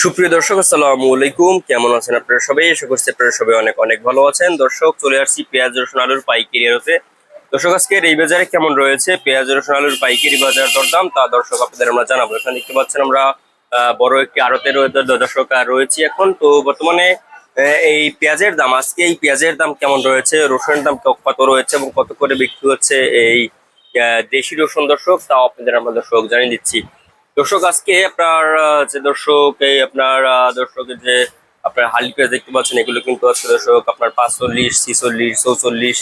সুপ্রিয় দর্শক, আসসালামু আলাইকুম। কেমন আছেন আপনারা সবাই? আশা করছি আপনারা সবাই অনেক অনেক ভালো আছেন। দর্শক, চলে আসছি পেঁয়াজ, রসুন, আলুর পাইকারি আড়তে দর্শক, আজকের এই বাজারে কেমন রয়েছে? পেঁয়াজ, রসুন, আলুর পাইকারি বাজার দরদাম, তা দর্শক আপনাদের আমরা জানাব। এখানে দেখতে পাচ্ছেন আমরা বড় একটি আড়তে দর্শক রয়েছি এখন। তো বর্তমানে এই পেঁয়াজের দাম, আজকে এই পেঁয়াজের দাম কেমন রয়েছে? রসুনের দাম কত রয়েছে এবং কত করে বিক্রি হচ্ছে এই দেশি রসুন দর্শক? তাও আপনাদের আমরা দর্শক জানিয়ে দিচ্ছি। দর্শক আজকে আপনার যে দর্শক এই আপনার আহ, দর্শকের যে আপনার হালি পেঁয়াজ দেখতে পাচ্ছেন এগুলো কিন্তু আজকে দর্শক আপনার পাঁচচল্লিশ ছিচল্লিশ চৌচল্লিশ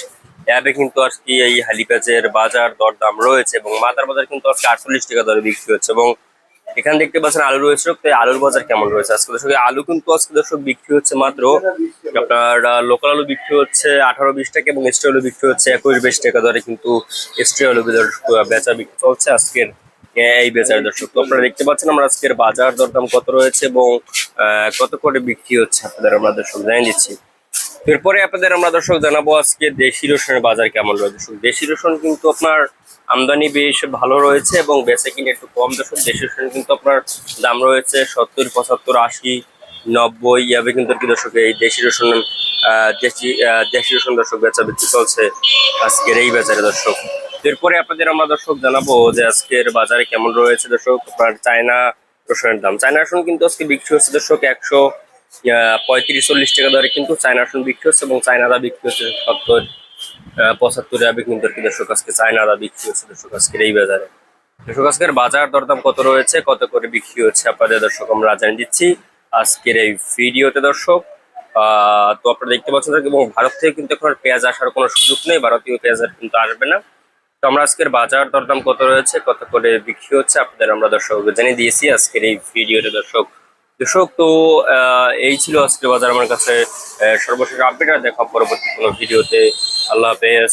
অ্যাবে কিন্তু আজকে এই হালি পেঁয়াজের বাজার দরদাম রয়েছে এবং মাথার বাজার কিন্তু আজকে আটচল্লিশ টাকা দরে বিক্রি হচ্ছে এবং এখানে দেখতে পাচ্ছেন আলু রয়েছে আলুর বাজার কেমন রয়েছে? আজকে দর্শক আলু কিন্তু আজকে দর্শক বিক্রি হচ্ছে মাত্র আপনার লোকাল আলু বিক্রি হচ্ছে আঠারো বিশ টাকা এবং স্ট্রি আলু বিক্রি হচ্ছে একুশ বিশ টাকা দরে কিন্তু স্ট্রি আলু দর্শক বেচা বিক্রি চলছে আজকের। এই বেচার দর্শক? তো আপনারা দেখতে পাচ্ছেন আমরা আজকের বাজার দরদাম কত রয়েছে এবং কত করে বিক্রি হচ্ছে আপনাদের আমরা দর্শক জানিয়ে দিচ্ছি। এরপরে আপনাদের আমরা দর্শক জানাব আজকে দেশি রসুনের বাজার কেমন রয়েছে। দর্শক, দেশি রসুন কিন্তু আপনার আমদানি বেশ ভালো রয়েছে এবং বেচে কিনে একটু কম। দর্শক, দেশি রসুন কিন্তু আপনার দাম রয়েছে সত্তর, পঁচাত্তর, আশি, নব্বই ইয়াবে কিন্তু কি দর্শক এই দেশি রসুন দেশি দেশি রসুন দর্শক বেচা বিক্রি চলছে আজকের এই বাজারে দর্শক। এরপরে আপনাদের আমরা দর্শক জানাব যে আজকের বাজারে কেমন রয়েছে দর্শক, আপনার চায়না রসুনের দাম। চায়না রসুন কিন্তু আজকে বিক্রি হচ্ছে দর্শক একশো পঁয়ত্রিশ চল্লিশ টাকা দরে কিন্তু চায়না রসুন বিক্রি হচ্ছে এবং চায়না আদা বিক্রি হচ্ছে সত্তর পঁচাত্তর যাবে কিন্তু আর কি দর্শক আজকে চায়না আদা বিক্রি হচ্ছে দর্শক আজকের এই বাজারে। দর্শক আজকের বাজার দরদাম কত রয়েছে, কত করে বিক্রি হচ্ছে আপনাদের দর্শক আমরা জানিয়ে দিচ্ছি আজকের এই ভিডিওতে দর্শক। তো আপনারা দেখতে পাচ্ছেন এবং ভারত থেকে কিন্তু এখন পেঁয়াজ আসার কোনো সুযোগ নেই, ভারতীয় পেঁয়াজ কিন্তু আসবে না। তো আমরা আজকের বাজার দরদাম কত রয়েছে, কত করে বিক্রি হচ্ছে আপনাদের আমরা দর্শক জানিয়ে দিয়েছি আজকের এই ভিডিওতে দর্শক। দর্শক, তো এই ছিল আজকের বাজার। আমার কাছে সর্বশেষ আপডেট আর দেখা পরবর্তী কোনো ভিডিওতে আল্লাহ হাফেজ।